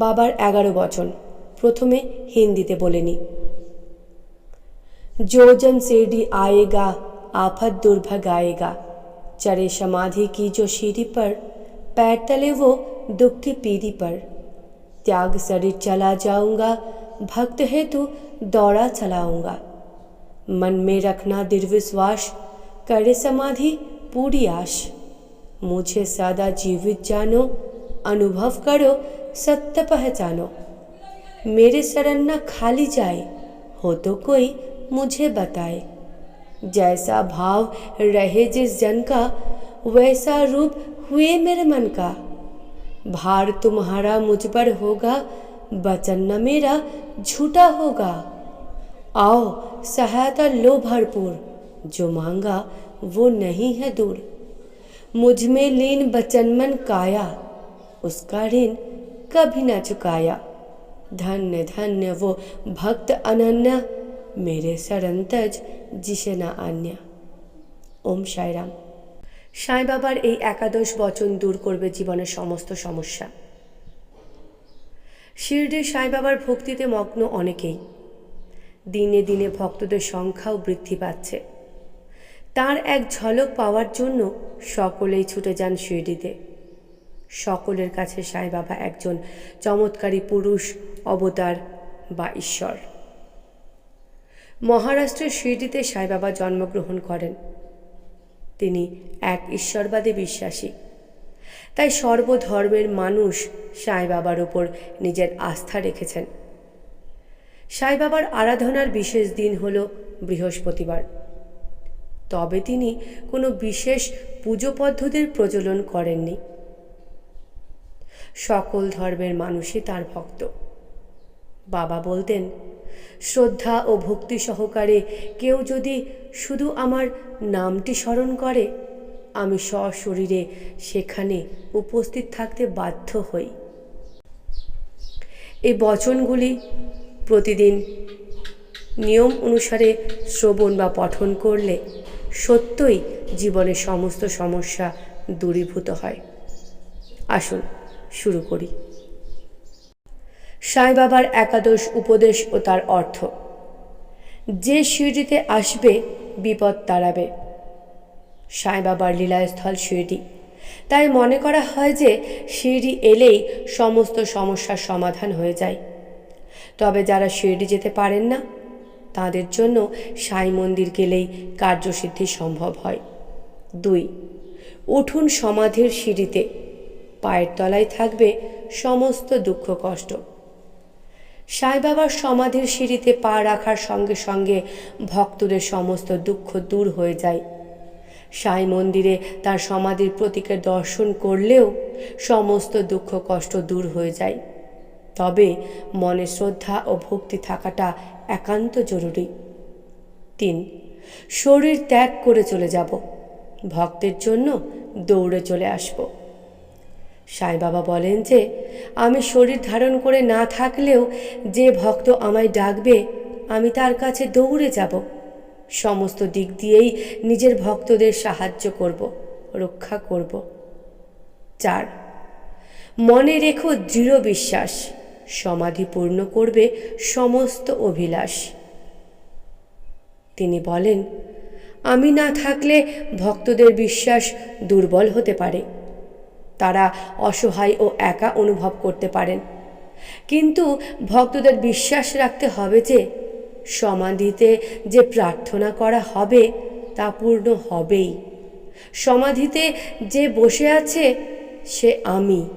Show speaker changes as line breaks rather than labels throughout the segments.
বাবার এগারো বচন প্রথমে হিন্দিতে বলে নি जोजन सेडी आएगा आफत दुर्भग आएगा चरे समाधि की जो सीढ़ी पर पैर तले वो दुख की पीढ़ी पर त्याग शरीर चला जाऊंगा भक्त हेतु दौड़ा चलाऊंगा मन में रखना दृढ़ विश्वास करे समाधि पूरी आश मुझे सदा जीवित जानो अनुभव करो, सत्य पहचानो। मेरे शरण न खाली जाए, हो तो कोई मुझे बताए। जैसा भाव रहे जिस जन का, वैसा रूप हुए मेरे मन का। भार तुम्हारा मुझ पर होगा, वचन न मेरा झूठा होगा। आओ, सहायता लो भरपूर, जो मांगा वो नहीं है दूर। मुझमें लीन बचन मन काया उसका ऋण कभी न चुकाया धन्य धन्य वो भक्त अनन्या मेरे शरण तज जिसे না আন্যা ওম সাইরাম সাই বাবার এই একাদশ বচন দূর করবে জীবনের সমস্ত সমস্যা শিরডির সাই বাবার ভক্তিতে মগ্ন অনেকেই দিনে দিনে ভক্তদের সংখ্যাও বৃদ্ধি পাচ্ছে তার এক ঝলক পাওয়ার জন্য সকলেই ছুটে যান শিরডিতে সকলের কাছে সাই বাবা একজন চমৎকারী পুরুষ, অবতার বা ঈশ্বর। মহারাষ্ট্রের শিরডিতে সাই বাবা জন্মগ্রহণ করেন। তিনি এক ঈশ্বরবাদী বিশ্বাসী। তাই সর্বধর্মের মানুষ সাই বাবার ওপর নিজের আস্থা রেখেছেন। সাই বাবার আরাধনার বিশেষ দিন হল বৃহস্পতিবার। তবে তিনি কোনো বিশেষ পুজো পদ্ধতির প্রচলন করেননি। সকল ধর্মের মানুষই তার ভক্ত। বাবা বলতেন, শ্রদ্ধা ও ভক্তি সহকারে কেউ যদি শুধু আমার নামটি স্মরণ করে, আমি সশরীরে সেখানে উপস্থিত থাকতে বাধ্য হই। এই বচনগুলি প্রতিদিন নিয়ম অনুসারে শ্রবণ বা পঠন করলে সত্যই জীবনের সমস্ত সমস্যা দূরীভূত হয়। আসুন শুরু করি। সাই বাবার একাদশ উপদেশ ও তার অর্থ, যে শিরডিতে আসবে, বিপদ তাড়াবে। সাই বাবার লীলাস্থল শিরডি তাই মনে করা হয় যে শিরডি এলেই সমস্ত সমস্যার সমাধান হয়ে যায়। তবে যারা শিরডি যেতে পারেন না, তাদের জন্য সাই মন্দির গেলেই কার্যসিদ্ধি সম্ভব হয়। দুই, উঠুন সমাধির সিঁড়িতে। পায়ের তলায় থাকবে সমস্ত দুঃখ কষ্ট। সাই বাবার সমাধির সিঁড়িতে পা রাখার সঙ্গে সঙ্গে ভক্তদের সমস্ত দুঃখ দূর হয়ে যায়। সাই মন্দিরে তার সমাধির প্রতীকের দর্শন করলেও সমস্ত দুঃখ কষ্ট দূর হয়ে যায়। তবে মনে শ্রদ্ধা ও ভক্তি থাকাটা একান্ত জরুরি। তিন, শরীর ত্যাগ করে চলে যাব। ভক্তের জন্য দৌড়ে চলে আসব। সাই বাবা বলেন যে, আমি শরীর ধারণ করে না থাকলেও যে ভক্ত আমায় ডাকবে, আমি তার কাছে দৌড়ে যাব। সমস্ত দিক দিয়েই নিজের ভক্তদের সাহায্য করব, রক্ষা করব। চার, মনে রেখো দৃঢ় বিশ্বাস, সমাধি পূর্ণ করবে সমস্ত অভিলাষ। তিনি বলেন, আমি না থাকলে ভক্তদের বিশ্বাস দুর্বল হতে পারে। অসহায় ও একা অনুভব করতে পারেন। কিন্তু ভক্তদের বিশ্বাস রাখতে হবে যে, সমাধিতে যে প্রার্থনা করা হবে, তা পূর্ণ হবেই। সমাধিতে যে বসে আছে, সে আমি।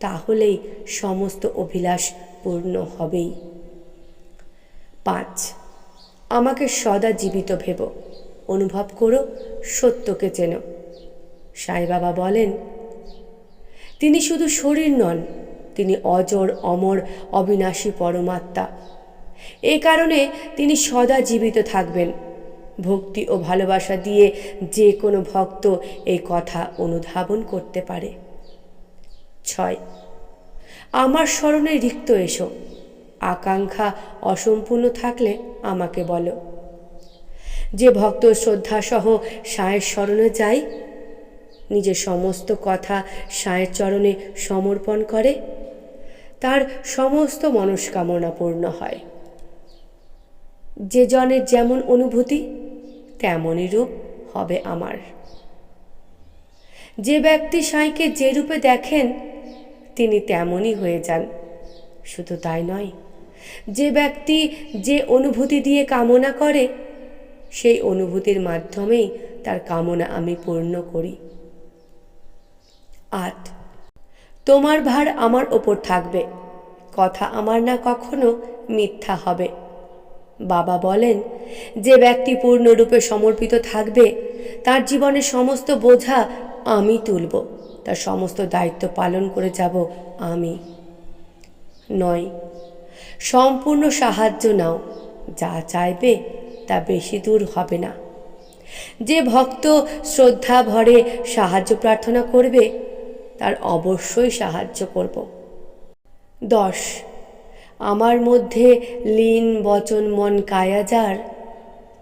তাহলেই সমস্ত অভিলাষ পূর্ণ হবেই। পাঁচ, আমাকে সদা জীবিত ভেব। অনুভব করো সত্যকে চেনো। সাই বাবা বলেন, তিনি শুধু শরীর নন, তিনি অজর, অমর, অবিনাশী পরমাত্মা। এই কারণে তিনি সদা জীবিত থাকবেন। ভক্তি ও ভালোবাসা দিয়ে যে কোনো ভক্ত এই কথা অনুধাবন করতে পারে। ছয়, আমার স্মরণে রিক্ত এসো। আকাঙ্ক্ষা অসম্পূর্ণ থাকলে আমাকে বলো। যে ভক্ত শ্রদ্ধাসহ সায়ের স্মরণে যায় নিজের সমস্ত কথা সায়ের চরণে সমর্পণ করে, তার সমস্ত মনস্কামনা পূর্ণ হয়। যে জনের যেমন অনুভূতি, তেমনই রূপ হবে আমার। যে ব্যক্তি সাঁইকে যে রূপে দেখেন, তিনি তেমনই হয়ে যান। শুধু তাই নয়, যে ব্যক্তি যে অনুভূতি দিয়ে কামনা করে, সেই অনুভূতির মাধ্যমেই তার কামনা আমি পূর্ণ করি। আট। তোমার ভার আমার ওপর থাকবে। কথা আমার না কখনো মিথ্যা হবে। বাবা বলেন, যে ব্যক্তি পূর্ণরূপে সমর্পিত থাকবে, তার জীবনের সমস্ত বোঝা আমি তুলব, তার সমস্ত দায়িত্ব পালন করে যাব আমি। নয়। সম্পূর্ণ সাহায্য নাও, যা চাইবে তা বেশি দূর হবে না। যে ভক্ত শ্রদ্ধা ভরে সাহায্য প্রার্থনা করবে তার অবশ্যই সাহায্য করব। দশ। আমার মধ্যে লীন, বচন, মন কায়া যার,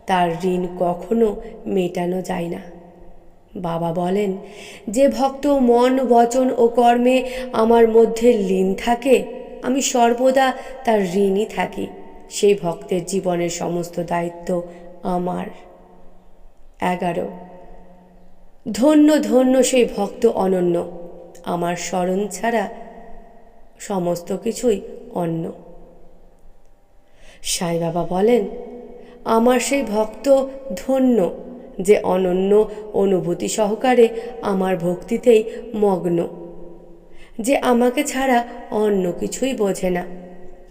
তার ঋণ কখনো মেটানো যায় না। বাবা বলেন, যে ভক্ত মন, বচন ও কর্মে আমার মধ্যে লীন থাকে, আমি সর্বদা তার ঋণই থাকি। সেই ভক্তের জীবনের সমস্ত দায়িত্ব আমার। এগারো। ধন্য ধন্য সেই ভক্ত অনন্য। আমার স্মরণ ছাড়া সমস্ত কিছুই অন্য। সাই বাবা বলেন, আমার সেই ভক্ত ধন্য যে অনন্য অনুভূতি সহকারে আমার ভক্তিতেই মগ্ন, যে আমাকে ছাড়া অন্য কিছুই বোঝে না।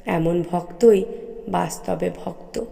এমন ভক্তই বাস্তবে ভক্ত।